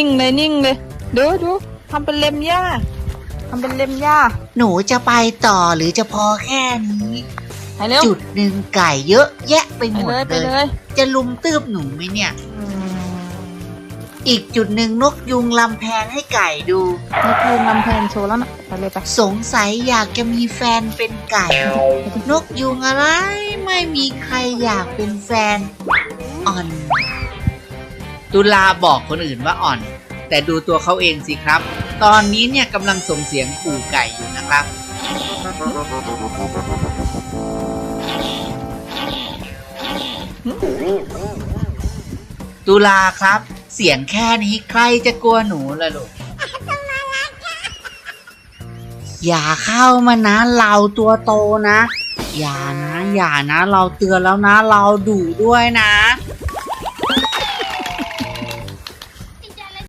นิ่งเลยนิ่งเลยดูดูทำเป็นเล็มหญ้าทำเป็นเล็มหญ้าหนูจะไปต่อหรือจะพอแค่นี้ ไปเร็วจุดหนึ่งไก่เยอะ แยะไปไปหมดเลยไปเลเลยยจะลุมตืบหนูไหมเนี่ย อีกจุดหนึ่งนกยุงลำแพนให้ไก่ดูนกยูงลำแพนโชว์แล้วนะไปเลยไปสงสัยอยากจะมีแฟนเป็นไก่ นกยุงอะไร ไม่มีใครอยากเป็นแฟนอ่อน ตุลาบอกคนอื่นว่าอ่อน แต่ดูตัวเขาเองสิครับ ตอนนี้เนี่ยกำลังส่งเสียงขู่ไก่อยู่นะครับ ตุลาครับ เสียงแค่นี้ใครจะกลัวหนูล่ะลูกอย่าเข้ามานะเราตัวโตนะ อย่านะ อย่านะ เราเตือนแล้วนะ เราดุด้วยนะ